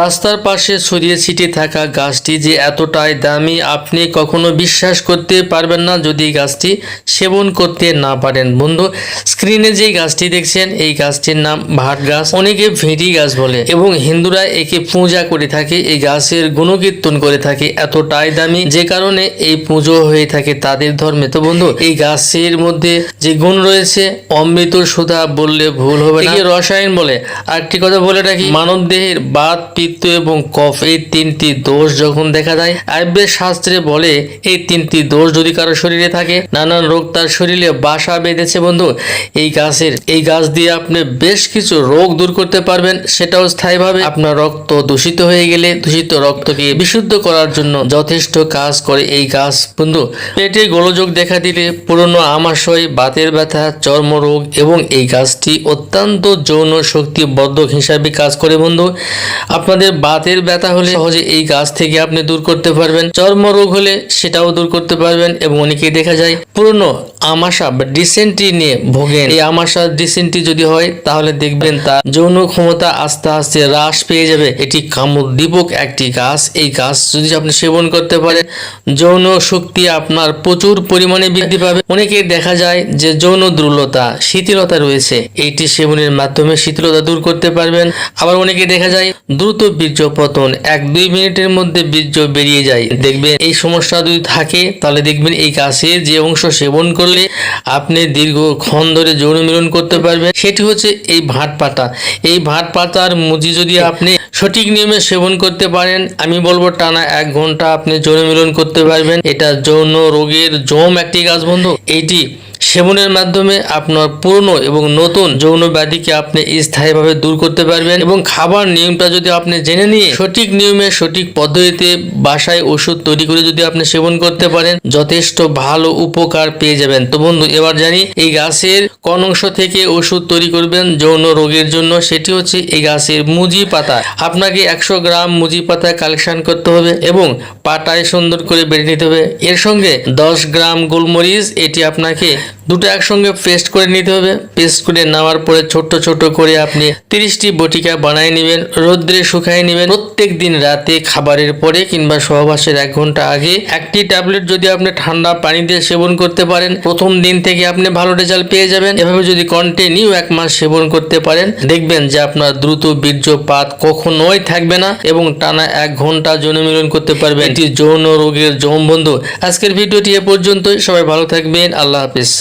রাস্তার পাশে ছড়িয়ে ছিটিয়ে থাকা গাছটি যে এতটাই দামি, আপনি কখনো বিশ্বাস করতে পারবেন না যদি গাছটি সেবন করতে না পারেন। বন্ধু, স্ক্রিনে যে গাছটি দেখছেন, এই গাছটির নাম ভাট গাছ। অনেকে ভেড়ি গাছ বলে এবং হিন্দুরা একে পূজা করে থাকে, এই গাছের গুণকীর্তন করে থাকে, এতটাই দামি যে কারণে এই পুজো হয়ে থাকে তাদের ধর্মে। তো বন্ধু, এই গাছের মধ্যে যে গুণ রয়েছে, অমৃত সুধা বললে ভুল হবে রসায়ন বলে। আরেকটি কথা বলে রাখি মানব দেহের বাত পিত্ত এবং কফ, এই তিনটি দোষ যখন দেখা যায় আয়ুর্বেদ শাস্ত্রে বলে, এই তিনটি দোষ যদি কারও শরীরে থাকে, নানান রোগ তার শরীরে বাসা বেঁধেছে বন্ধু। এই গাছের, এই গাছ দিয়ে আপনি বেশ কিছু রোগ দূর করতে পারবেন, সেটাও স্থায়ীভাবে আপনার রক্ত দূষিত হয়ে গেলে, দূষিত রক্তকে বিশুদ্ধ করার জন্য যথেষ্ট কাজ করে এই গাছ বন্ধু। পেটে গোলযোগ দেখা দিলে পুরনো আমাশয়, বাতের ব্যথা, চর্মরোগ এবং এই গাছটি অত্যন্ত যৌন শক্তিবর্ধক হিসাবে কাজ করে বন্ধু। আপনাদের বাতের ব্যথা হলে সহজে এই গাছ থেকে আপনি দূর করতে পারবেন। চর্মরোগ হলে সেটাও দূর করতে পারবেন এবং অনেকেই দেখা যায় পুরনো আমাশা বা ডিসেন্ট্রি নিয়ে ভোগেন। এই আমাশা, ডিসেন্ট্রি যদি হয়, তাহলে দেখবেন তার যৌন ক্ষমতা আস্তে আস্তে হ্রাস পেয়ে যাবে। এটি কামোদ্দীপক একটি গাছ। এই গাছ যদি আপনি সেবন করতে পারেন, যৌন শক্তি আপনার প্রচুর পরিমাণে বৃদ্ধি পাবে। অনেকে দেখা যায় যে যৌন দ্রুলতা শিথিলতা রয়েছে। এইটি সেবনের মাধ্যমে শিথিলতা দূর করতে পারবেন। আবার অনেকে দেখা যায় দ্রুত বীর্য পতন। এক দুই মিনিটের মধ্যে বীর্য বেরিয়ে যায়। দেখবেন এই সমস্যা যদি থাকে, তাহলে দেখবেন এই গাছের যে অংশ সেবন করলে আপনি দীর্ঘক্ষণ ধরে যৌন মিলন করতে পারবেন। সেটি হচ্ছে এই ভাট পাতা। এই ভাট পাতার মুজি যদি আপনি সঠিক নিয়মে সেবন করতে পারেন, আমি বলব টানা এক ঘণ্টা আপনি যৌন মিলন করতে পারবেন। এটা যৌন রোগের জম একটি গাছ বন্ধু। এইটি সেবনের মাধ্যমে আপনার পুরনো এবং নতুন যৌন ব্যাধিকে আপনি স্থায়ীভাবে দূর করতে পারবেন এবং খাবার নিয়মটা যদি আপনি জেনে নিয়ে সঠিক নিয়মে, সঠিক পদ্ধতিতে বাসায় ওষুধ তৈরি করে যদি আপনি সেবন করতে পারেন, যথেষ্ট ভালো উপকার পেয়ে যাবেন। তো বন্ধু, এবার জানি এই গাছের কোন অংশ থেকে ওষুধ তৈরি করবেন যৌন রোগের জন্য? সেটি হচ্ছে এই গাছের মুজি পাতা। আপনাকে একশো গ্রাম মুজি পাতা কালেকশন করতে হবে এবং পাটায় সুন্দর করে বেড়ে নিতে হবে। এর সঙ্গে দশ গ্রাম গোলমরিচ, এটি আপনাকে দুটো একসঙ্গে পেস্ট করে নিতে হবে। পেস্ট করে নেওয়ার পরে ছোট ছোট করে আপনি তিরিশটি বটিকা বানিয়ে নেবেন, রোদ্রে শুকাই নেবেন। প্রত্যেক দিন রাতে খাবারের পরে কিংবা সহবাসের এক ঘণ্টা আগে একটি ট্যাবলেট যদি আপনি ঠান্ডা পানি দিয়ে সেবন করতে পারেন, প্রথম দিন থেকে আপনি ভালো রেজাল্ট পেয়ে যাবেন। এভাবে যদি কন্টিনিউ এক মাস সেবন করতে পারেন, দেখবেন যে আপনার দ্রুত বীর্যপাত কখনোই থাকবে না এবং টানা এক ঘণ্টা যৌন মিলন করতে পারবেন। এটি যৌন রোগের যৌন বন্ধু। আজকের ভিডিওটি এ পর্যন্তই। সবাই ভালো থাকবেন। আল্লাহ হাফিজ।